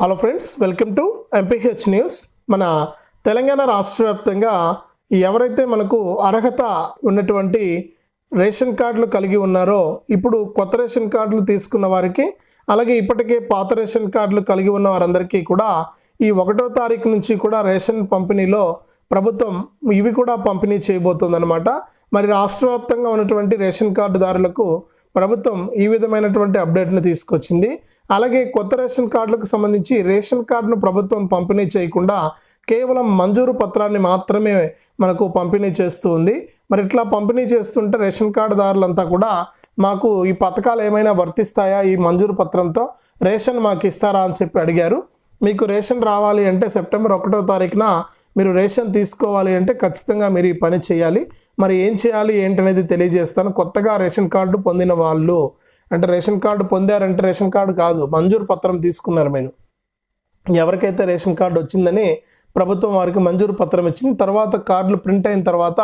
Hello friends welcome to MPH news మన తెలంగాణ రాష్ట్ర వ్యాప్తంగా ఎవరైతే మనకు అర్హత ఉన్నటువంటి రేషన్ కార్డులు కలిగి ఉన్నారో ఇప్పుడు కొత్త రేషన్ కార్డులు తీసుకున్న వారికి అలాగే ఇప్పటికే పాత రేషన్ కార్డులు కలిగి ఉన్న వారందరికీ కూడా ఈ ఒకటో తారీఖు నుంచి కూడా రేషన్ పంపిణీలో ప్రభుత్వం ఇవి కూడా పంపిణీ చేయబోతుందన్నమాట. మరి రాష్ట్ర వ్యాప్తంగా ఉన్నటువంటి రేషన్ కార్డుదారులకు ప్రభుత్వం ఈ విధమైనటువంటి అప్డేట్ను తీసుకొచ్చింది. అలాగే కొత్త రేషన్ కార్డులకు సంబంధించి రేషన్ కార్డును ప్రభుత్వం పంపిణీ చేయకుండా కేవలం మంజూరు పత్రాన్ని మాత్రమే మనకు పంపిణీ చేస్తూ ఉంది. మరి ఇట్లా పంపిణీ చేస్తుంటే రేషన్ కార్డుదారులంతా కూడా మాకు ఈ పథకాలు ఏమైనా వర్తిస్తాయా? ఈ మంజూరు పత్రంతో రేషన్ మాకు ఇస్తారా అని చెప్పి అడిగారు. మీకు రేషన్ రావాలి అంటే సెప్టెంబర్ ఒకటో తారీఖున మీరు రేషన్ తీసుకోవాలి అంటే ఖచ్చితంగా మీరు ఈ పని చేయాలి. మరి ఏం చేయాలి ఏంటనేది తెలియజేస్తాను. కొత్తగా రేషన్ కార్డు పొందిన వాళ్ళు అంటే రేషన్ కార్డు పొందారంటే రేషన్ కార్డు కాదు మంజూరు పత్రం తీసుకున్నారు మీరు. ఎవరికైతే రేషన్ కార్డు వచ్చిందని ప్రభుత్వం వారికి మంజూరు పత్రం ఇచ్చింది తర్వాత కార్డులు ప్రింట్ అయిన తర్వాత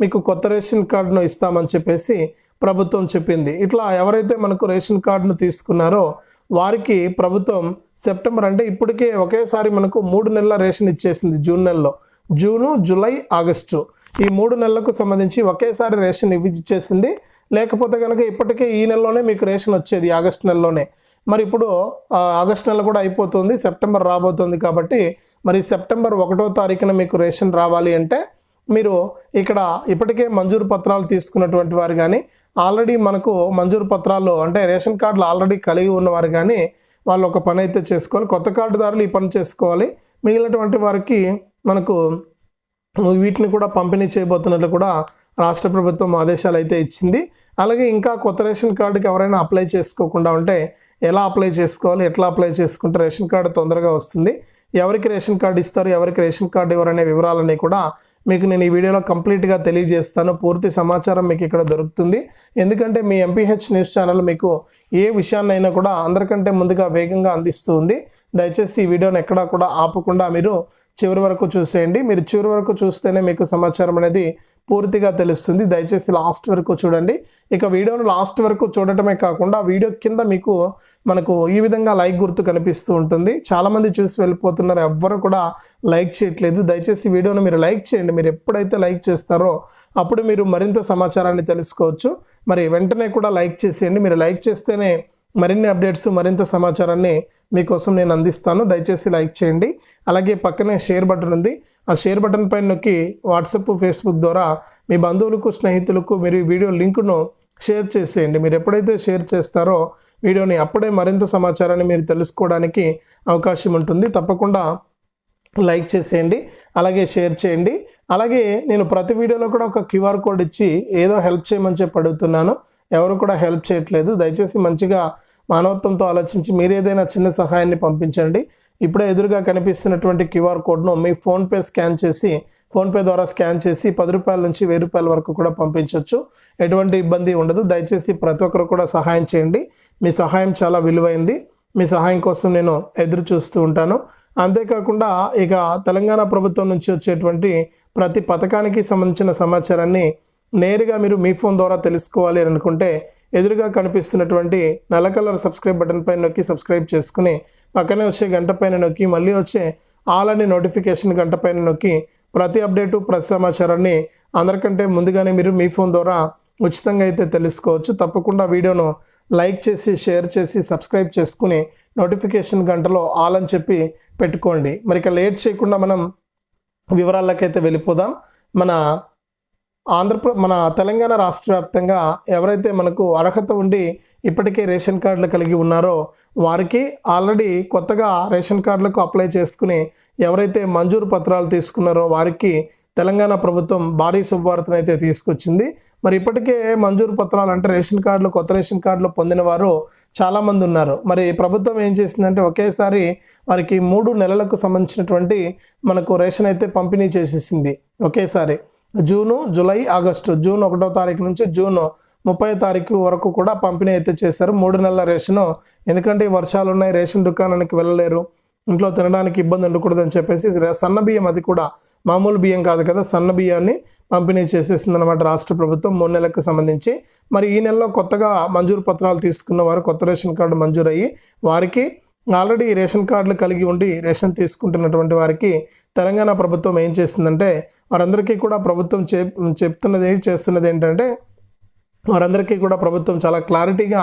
మీకు కొత్త రేషన్ కార్డును ఇస్తామని చెప్పేసి ప్రభుత్వం చెప్పింది. ఇట్లా ఎవరైతే మనకు రేషన్ కార్డును తీసుకున్నారో వారికి ప్రభుత్వం సెప్టెంబర్ అంటే ఇప్పటికే ఒకేసారి మనకు మూడు నెలల రేషన్ ఇచ్చేసింది జూన్ నెలలో. జూను జూలై ఆగస్టు ఈ మూడు నెలలకు సంబంధించి ఒకేసారి రేషన్ ఇవి ఇచ్చేసింది లేకపోతే కనుక ఇప్పటికే ఈ నెలలోనే మీకు రేషన్ వచ్చేది ఆగస్ట్ నెలలోనే. మరి ఇప్పుడు ఆగస్ట్ నెల కూడా అయిపోతుంది సెప్టెంబర్ రాబోతుంది కాబట్టి మరి సెప్టెంబర్ ఒకటో తారీఖున మీకు రేషన్ రావాలి అంటే మీరు ఇక్కడ ఇప్పటికే మంజూరు పత్రాలు తీసుకున్నటువంటి వారు కానీ ఆల్రెడీ మనకు మంజూరు పత్రాలు అంటే రేషన్ కార్డులు ఆల్రెడీ కలిగి ఉన్నవారు కానీ వాళ్ళు ఒక పని అయితే చేసుకోవాలి. కొత్త కార్డుదారులు ఈ పని చేసుకోవాలి. మిగిలినటువంటి వారికి మనకు వీటిని కూడా పంపిణీ చేయబోతున్నట్లు కూడా రాష్ట్ర ప్రభుత్వం ఆదేశాలు అయితే ఇచ్చింది. అలాగే ఇంకా కొత్త రేషన్ కార్డుకి ఎవరైనా అప్లై చేసుకోకుండా ఉంటే ఎలా అప్లై చేసుకోవాలి ఎట్లా అప్లై చేసుకుంటే రేషన్ కార్డు తొందరగా వస్తుంది. ఎవరికి రేషన్ కార్డు ఇస్తారు ఎవరికి రేషన్ కార్డు ఎవరనే వివరాలన్నీ కూడా మీకు నేను ఈ వీడియోలో కంప్లీట్గా తెలియజేస్తాను. పూర్తి సమాచారం మీకు ఇక్కడ దొరుకుతుంది. ఎందుకంటే మీ ఎంపీహెచ్ న్యూస్ ఛానల్ మీకు ఏ విషయాన్నైనా కూడా అందరికంటే ముందుగా వేగంగా అందిస్తూ ఉంది. దయచేసి ఈ వీడియోని ఎక్కడా కూడా ఆపకుండా మీరు చివరి వరకు చూసేయండి. మీరు చివరి వరకు చూస్తేనే మీకు సమాచారం అనేది పూర్తిగా తెలుస్తుంది. దయచేసి లాస్ట్ వరకు చూడండి. ఇక వీడియోను లాస్ట్ వరకు చూడటమే కాకుండా వీడియో కింద మీకు మనకు ఈ విధంగా లైక్ గుర్తు కనిపిస్తూ ఉంటుంది. చాలామంది చూసి వెళ్ళిపోతున్నారు. ఎవ్వరు కూడా లైక్ చేయట్లేదు. దయచేసి వీడియోను మీరు లైక్ చేయండి. మీరు ఎప్పుడైతే లైక్ చేస్తారో అప్పుడు మీరు మరింత సమాచారాన్ని తెలుసుకోవచ్చు. మరి వెంటనే కూడా లైక్ చేసేయండి. మీరు లైక్ చేస్తేనే మరిన్ని అప్డేట్స్ మరింత సమాచారాన్ని మీకోసం నేను అందిస్తాను. దయచేసి లైక్ చేయండి. అలాగే పక్కనే షేర్ బటన్ ఉంది. ఆ షేర్ బటన్ పైన నొక్కి వాట్సప్ ఫేస్బుక్ ద్వారా మీ బంధువులకు స్నేహితులకు మీరు ఈ వీడియో లింకును షేర్ చేసేయండి. మీరు ఎప్పుడైతే షేర్ చేస్తారో వీడియోని అప్పుడే మరింత సమాచారాన్ని మీరు తెలుసుకోవడానికి అవకాశం ఉంటుంది. తప్పకుండా లైక్ చేసేయండి. అలాగే షేర్ చేయండి. అలాగే నేను ప్రతి వీడియోలో కూడా ఒక క్యూఆర్ కోడ్ ఇచ్చి ఏదో హెల్ప్ చేయమని చెప్పి అడుగుతున్నాను. ఎవరు కూడా హెల్ప్ చేయట్లేదు. దయచేసి మంచిగా మానవత్వంతో ఆలోచించి మీరు ఏదైనా చిన్న సహాయాన్ని పంపించండి. ఇప్పుడే ఎదురుగా కనిపిస్తున్నటువంటి క్యూఆర్ కోడ్ను మీ ఫోన్పే స్కాన్ చేసి ఫోన్పే ద్వారా స్కాన్ చేసి పది రూపాయల నుంచి వెయ్యి రూపాయల వరకు కూడా పంపించవచ్చు ఎటువంటి ఇబ్బంది ఉండదు. దయచేసి ప్రతి ఒక్కరు కూడా సహాయం చేయండి. మీ సహాయం చాలా విలువైంది. మీ సహాయం కోసం నేను ఎదురు చూస్తూ ఉంటాను. అంతేకాకుండా ఇక తెలంగాణ ప్రభుత్వం నుంచి వచ్చేటువంటి ప్రతి పథకానికి సంబంధించిన సమాచారాన్ని నేరుగా మీరు మీ ఫోన్ ద్వారా తెలుసుకోవాలి అని అనుకుంటే ఎదురుగా కనిపిస్తున్నటువంటి నల్ల కలర్ సబ్స్క్రైబ్ బటన్ పైన నొక్కి సబ్స్క్రైబ్ చేసుకుని పక్కనే వచ్చే గంట పైన నొక్కి మళ్ళీ వచ్చే ఆల్ అని నోటిఫికేషన్ గంట పైన నొక్కి ప్రతి అప్డేటు ప్రతి సమాచారాన్ని అందరికంటే ముందుగానే మీరు మీ ఫోన్ ద్వారా ఉచితంగా అయితే తెలుసుకోవచ్చు. తప్పకుండా వీడియోను లైక్ చేసి షేర్ చేసి సబ్స్క్రైబ్ చేసుకుని నోటిఫికేషన్ గంటలో ఆల్ అని చెప్పి పెట్టుకోండి. మరి ఇక లేట్ చేయకుండా మనం వివరాలకైతే వెళ్ళిపోదాం. మన ఆంధ్రప్ర మన తెలంగాణ రాష్ట్ర వ్యాప్తంగా ఎవరైతే మనకు అర్హత ఉండి ఇప్పటికే రేషన్ కార్డులు కలిగి ఉన్నారో వారికి ఆల్రెడీ కొత్తగా రేషన్ కార్డులకు అప్లై చేసుకుని ఎవరైతే మంజూరు పత్రాలు తీసుకున్నారో వారికి తెలంగాణ ప్రభుత్వం భారీ శుభవార్తను అయితే తీసుకొచ్చింది. మరి ఇప్పటికే మంజూరు పత్రాలు అంటే రేషన్ కార్డులు కొత్త రేషన్ కార్డులు పొందిన వారు చాలామంది ఉన్నారు. మరి ప్రభుత్వం ఏం చేసిందంటే ఒకేసారి వారికి మూడు నెలలకు సంబంధించినటువంటి మనకు రేషన్ అయితే పంపిణీ చేసేసింది ఒకేసారి. June July August. జూన్ ఒకటో తారీఖు నుంచి జూన్ ముప్పై తారీఖు వరకు కూడా పంపిణీ అయితే చేశారు. మూడు నెలల రేషను. ఎందుకంటే వర్షాలు ఉన్నాయి రేషన్ దుకాణానికి వెళ్ళలేరు. ఇంట్లో తినడానికి ఇబ్బంది ఉండకూడదని చెప్పేసి సన్న బియ్యం అది కూడా మామూలు బియ్యం కాదు కదా సన్న బియ్యాన్ని పంపిణీ చేసేసింది అనమాట రాష్ట్ర ప్రభుత్వం మూడు నెలలకు సంబంధించి. మరి ఈ నెలలో కొత్తగా మంజూరు పత్రాలు తీసుకున్న వారు కొత్త రేషన్ కార్డు మంజూరయ్యి వారికి ఆల్రెడీ రేషన్ కార్డులు కలిగి ఉండి రేషన్ తీసుకుంటున్నటువంటి వారికి తెలంగాణ ప్రభుత్వం ఏం చేసిందంటే వారందరికీ కూడా ప్రభుత్వం చెప్ చెప్తున్నది చేస్తున్నది ఏంటంటే వారందరికీ కూడా ప్రభుత్వం చాలా క్లారిటీగా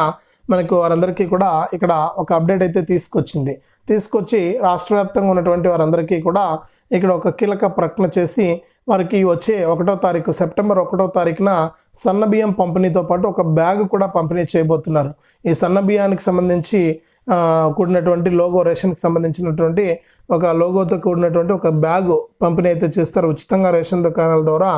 మనకు వారందరికీ కూడా ఇక్కడ ఒక అప్డేట్ అయితే తీసుకొచ్చింది. తీసుకొచ్చి రాష్ట్ర వ్యాప్తంగా ఉన్నటువంటి వారందరికీ కూడా ఇక్కడ ఒక కీలక ప్రకటన చేసి వారికి వచ్చే ఒకటో తారీఖు సెప్టెంబర్ ఒకటో తారీఖున సన్న బియ్యం పంపిణీతో పాటు ఒక బ్యాగ్ కూడా పంపిణీ చేయబోతున్నారు. ఈ సన్న బియ్యానికి సంబంధించి కూడినటువంటి లోగో రేషన్కి సంబంధించినటువంటి ఒక లోగోతో కూడినటువంటి ఒక బ్యాగ్ పంపిణీ అయితే చేస్తారు. ఉచితంగా రేషన్ దుకాణాల ద్వారా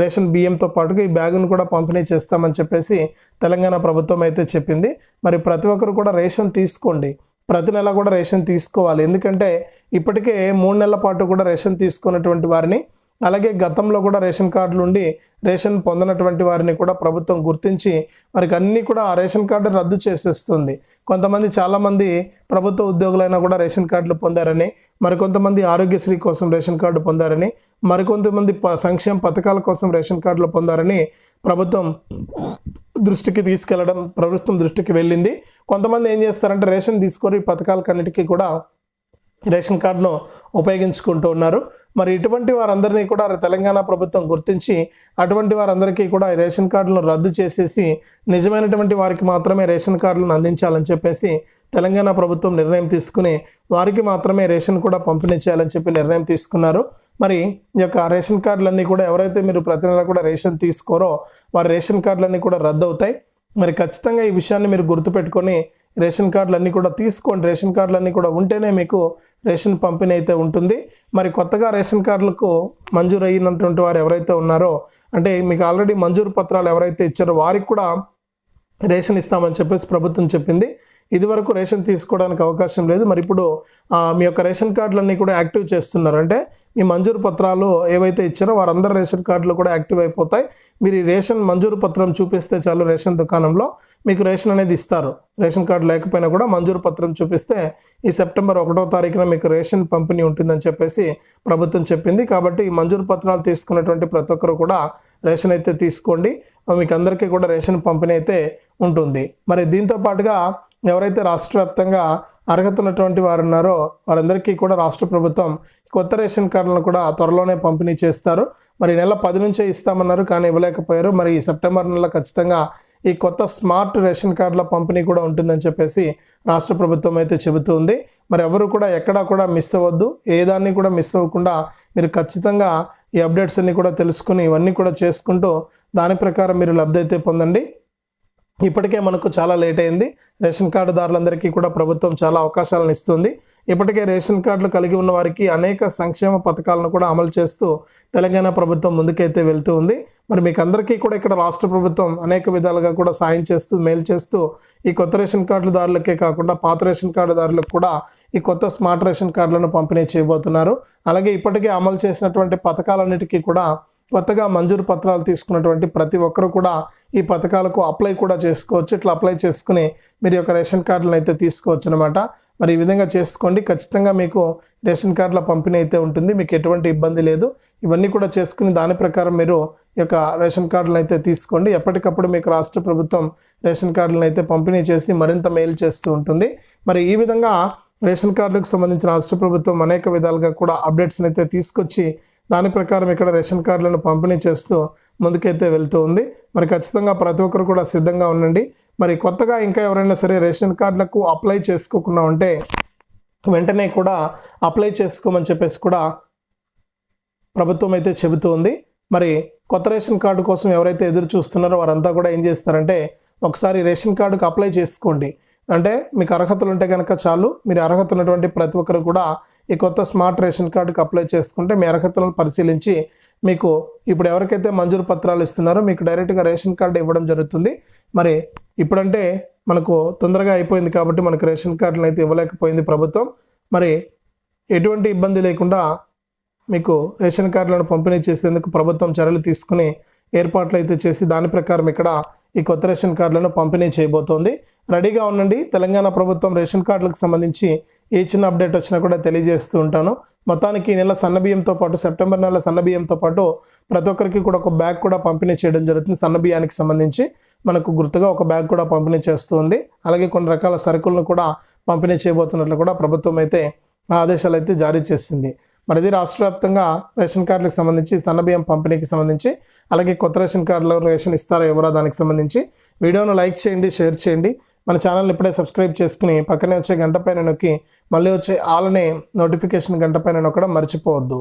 రేషన్ బియ్యంతో పాటుగా ఈ బ్యాగును కూడా పంపిణీ చేస్తామని చెప్పేసి తెలంగాణ ప్రభుత్వం అయితే చెప్పింది. మరి ప్రతి ఒక్కరు కూడా రేషన్ తీసుకోండి. ప్రతి నెల కూడా రేషన్ తీసుకోవాలి. ఎందుకంటే ఇప్పటికే మూడు నెలల పాటు కూడా రేషన్ తీసుకున్నటువంటి వారిని అలాగే గతంలో కూడా రేషన్ కార్డులు ఉండి రేషన్ పొందినటువంటి వారిని కూడా ప్రభుత్వం గుర్తించి వారికి అన్నీ కూడా ఆ రేషన్ కార్డు రద్దు చేసేస్తుంది. కొంతమంది చాలామంది ప్రభుత్వ ఉద్యోగులైనా కూడా రేషన్ కార్డులు పొందారని మరికొంతమంది ఆరోగ్యశ్రీ కోసం రేషన్ కార్డు పొందారని మరికొంతమంది ప- సంక్షేమ పథకాల కోసం రేషన్ కార్డులు పొందారని ప్రభుత్వం దృష్టికి తీసుకెళ్ళడం ప్రభుత్వం దృష్టికి వెళ్ళింది. కొంతమంది ఏం చేస్తారంటే రేషన్ తీసుకొని ఈ పథకాలకన్నిటికీ కూడా రేషన్ కార్డును ఉపయోగించుకుంటూ ఉన్నారు. మరి ఇటువంటి వారందరినీ కూడా తెలంగాణ ప్రభుత్వం గుర్తించి అటువంటి వారందరికీ కూడా రేషన్ కార్డులను రద్దు చేసేసి నిజమైనటువంటి వారికి మాత్రమే రేషన్ కార్డులను అందించాలని చెప్పేసి తెలంగాణ ప్రభుత్వం నిర్ణయం తీసుకుని వారికి మాత్రమే రేషన్ కూడా పంపిణీ చేయాలని చెప్పి నిర్ణయం తీసుకున్నారు. మరి ఈ యొక్క రేషన్ కార్డులన్నీ కూడా ఎవరైతే మీరు ప్రతి నెల కూడా రేషన్ తీసుకోరో వారి రేషన్ కార్డులన్నీ కూడా రద్దు అవుతాయి మరి ఖచ్చితంగా ఈ విషయాన్ని మీరు గుర్తుపెట్టుకొని రేషన్ కార్డులన్నీ కూడా తీసుకోండి. రేషన్ కార్డులన్నీ కూడా ఉంటేనే మీకు రేషన్ పంపిణీ అయితే ఉంటుంది. మరి కొత్తగా రేషన్ కార్డులకు మంజూరు అయినటువంటి వారు ఎవరైతే ఉన్నారో అంటే మీకు ఆల్రెడీ మంజూరు పత్రాలు ఎవరైతే ఇచ్చారో వారికి కూడా రేషన్ ఇస్తామని చెప్పేసి ప్రభుత్వం చెప్పింది. ఇదివరకు రేషన్ తీసుకోవడానికి అవకాశం లేదు. మరి ఇప్పుడు మీ యొక్క రేషన్ కార్డులన్నీ కూడా యాక్టివ్ చేస్తున్నారు. అంటే మీ మంజూరు పత్రాలు ఏవైతే ఇచ్చారో వారందరి రేషన్ కార్డులు కూడా యాక్టివ్ అయిపోతాయి. మీరు ఈ రేషన్ మంజూరు పత్రం చూపిస్తే చాలు రేషన్ దుకాణంలో. మీకు రేషన్ అనేది ఇస్తారు. రేషన్ కార్డు లేకపోయినా కూడా మంజూరు పత్రం చూపిస్తే ఈ సెప్టెంబర్ ఒకటో తారీఖున మీకు రేషన్ పంపిణీ ఉంటుందని చెప్పేసి ప్రభుత్వం చెప్పింది. కాబట్టి ఈ మంజూరు పత్రాలు తీసుకున్నటువంటి ప్రతి ఒక్కరు కూడా రేషన్ అయితే తీసుకోండి. మీకు అందరికీ కూడా రేషన్ పంపిణీ అయితే ఉంటుంది. మరి దీంతో పాటుగా ఎవరైతే రాష్ట్ర వ్యాప్తంగా అర్హత ఉన్నటువంటి వారు ఉన్నారో వారందరికీ కూడా రాష్ట్ర ప్రభుత్వం కొత్త రేషన్ కార్డులను కూడా త్వరలోనే పంపిణీ చేస్తారు. మరి నెల పది నుంచే ఇస్తామన్నారు కానీ ఇవ్వలేకపోయారు. మరి ఈ సెప్టెంబర్ నెల ఖచ్చితంగా ఈ కొత్త స్మార్ట్ రేషన్ కార్డుల పంపిణీ కూడా ఉంటుందని చెప్పేసి రాష్ట్ర ప్రభుత్వం అయితే చెబుతుంది. మరి ఎవరు కూడా ఎక్కడా కూడా మిస్ అవ్వద్దు. ఏ దాన్ని కూడా మిస్ అవ్వకుండా మీరు ఖచ్చితంగా ఈ అప్డేట్స్ అన్ని కూడా తెలుసుకుని ఇవన్నీ కూడా చేసుకుంటూ దాని ప్రకారం మీరు లబ్ధి అయితే పొందండి. ఇప్పటికే మనకు చాలా లేట్ అయింది. రేషన్ కార్డుదారులందరికీ కూడా ప్రభుత్వం చాలా అవకాశాలను ఇస్తుంది. ఇప్పటికే రేషన్ కార్డులు కలిగి ఉన్న వారికి అనేక సంక్షేమ పథకాలను కూడా అమలు చేస్తూ తెలంగాణ ప్రభుత్వం ముందుకైతే వెళ్తూ ఉంది. మరి మీకు అందరికీ కూడా ఇక్కడ రాష్ట్ర ప్రభుత్వం అనేక విధాలుగా కూడా సాయం చేస్తూ మేలు చేస్తూ ఈ కొత్త రేషన్ కార్డుదారులకే కాకుండా పాత రేషన్ కార్డుదారులకు కూడా ఈ కొత్త స్మార్ట్ రేషన్ కార్డులను పంపిణీ చేయబోతున్నారు. అలాగే ఇప్పటికే అమలు చేసినటువంటి పథకాలన్నిటికీ కూడా కొత్తగా మంజూరు పత్రాలు తీసుకున్నటువంటి ప్రతి ఒక్కరు కూడా ఈ పథకాలకు అప్లై కూడా చేసుకోవచ్చు. ఇట్లా అప్లై చేసుకుని మీరు యొక్క రేషన్ కార్డులను అయితే తీసుకోవచ్చు అనమాట మరి ఈ విధంగా చేసుకోండి. ఖచ్చితంగా మీకు రేషన్ కార్డుల పంపిణీ అయితే ఉంటుంది. మీకు ఎటువంటి ఇబ్బంది లేదు. ఇవన్నీ కూడా చేసుకుని దాని ప్రకారం మీరు ఈ యొక్క రేషన్ కార్డులను అయితే తీసుకోండి. ఎప్పటికప్పుడు మీకు రాష్ట్ర ప్రభుత్వం రేషన్ కార్డులను అయితే పంపిణీ చేసి మరింత మేలు చేస్తూ ఉంటుంది. మరి ఈ విధంగా రేషన్ కార్డులకు సంబంధించిన రాష్ట్ర ప్రభుత్వం అనేక విధాలుగా కూడా అప్డేట్స్ని అయితే తీసుకొచ్చి దాని ప్రకారం ఇక్కడ రేషన్ కార్డులను పంపిణీ చేస్తూ ముందుకైతే వెళ్తూ ఉంది. మరి ఖచ్చితంగా ప్రతి ఒక్కరు కూడా సిద్ధంగా ఉండండి. మరి కొత్తగా ఇంకా ఎవరైనా సరే రేషన్ కార్డులకు అప్లై చేసుకోకుండా ఉంటే వెంటనే కూడా అప్లై చేసుకోమని చెప్పేసి కూడా ప్రభుత్వం అయితే చెబుతూ ఉంది. మరి కొత్త రేషన్ కార్డు కోసం ఎవరైతే ఎదురు చూస్తున్నారో వారంతా కూడా ఏం చేస్తారంటే ఒకసారి రేషన్ కార్డుకు అప్లై చేసుకోండి. అంటే మీకు అర్హతలు ఉంటే కనుక చాలు. మీరు అర్హత ఉన్నటువంటి ప్రతి ఒక్కరు కూడా ఈ కొత్త స్మార్ట్ రేషన్ కార్డుకి అప్లై చేసుకుంటే మీ అర్హతలను పరిశీలించి మీకు ఇప్పుడు ఎవరికైతే మంజూరు పత్రాలు ఇస్తున్నారో మీకు డైరెక్ట్గా రేషన్ కార్డు ఇవ్వడం జరుగుతుంది. మరి ఇప్పుడంటే మనకు తొందరగా అయిపోయింది కాబట్టి మనకు రేషన్ కార్డులను అయితే ఇవ్వలేకపోయింది ప్రభుత్వం. మరి ఎటువంటి ఇబ్బంది లేకుండా మీకు రేషన్ కార్డులను పంపిణీ చేసేందుకు ప్రభుత్వం చర్యలు తీసుకుని ఏర్పాట్లు అయితే చేసి దాని ప్రకారం ఇక్కడ ఈ కొత్త రేషన్ కార్డులను పంపిణీ చేయబోతోంది. రెడీగా ఉండండి. తెలంగాణ ప్రభుత్వం రేషన్ కార్డులకు సంబంధించి ఏ చిన్న అప్డేట్ వచ్చినా కూడా తెలియజేస్తూ ఉంటాను. మొత్తానికి ఈ నెల సన్నబియ్యంతో పాటు సెప్టెంబర్ నెల సన్నబియ్యంతో పాటు ప్రతి ఒక్కరికి కూడా ఒక బ్యాగ్ కూడా పంపిణీ చేయడం జరుగుతుంది. సన్నబియ్యానికి సంబంధించి మనకు గుర్తుగా ఒక బ్యాగ్ కూడా పంపిణీ చేస్తుంది. అలాగే కొన్ని రకాల సరుకులను కూడా పంపిణీ చేయబోతున్నట్లు కూడా ప్రభుత్వం అయితే ఆదేశాలు అయితే జారీ చేసింది. మరి ఇది రాష్ట్ర వ్యాప్తంగా రేషన్ కార్డులకు సంబంధించి సన్నబియ్యం పంపిణీకి సంబంధించి అలాగే కొత్త రేషన్ కార్డులో రేషన్ ఇస్తారో ఎవరో దానికి సంబంధించి వీడియోను లైక్ చేయండి షేర్ చేయండి. మన ఛానల్ని ఇప్పుడే సబ్స్క్రైబ్ చేసుకుని పక్కనే వచ్చే గంట పైన నొక్కి మళ్ళీ వచ్చే ఆలనే నోటిఫికేషన్ గంట పైన నొక్కడం మర్చిపోవద్దు.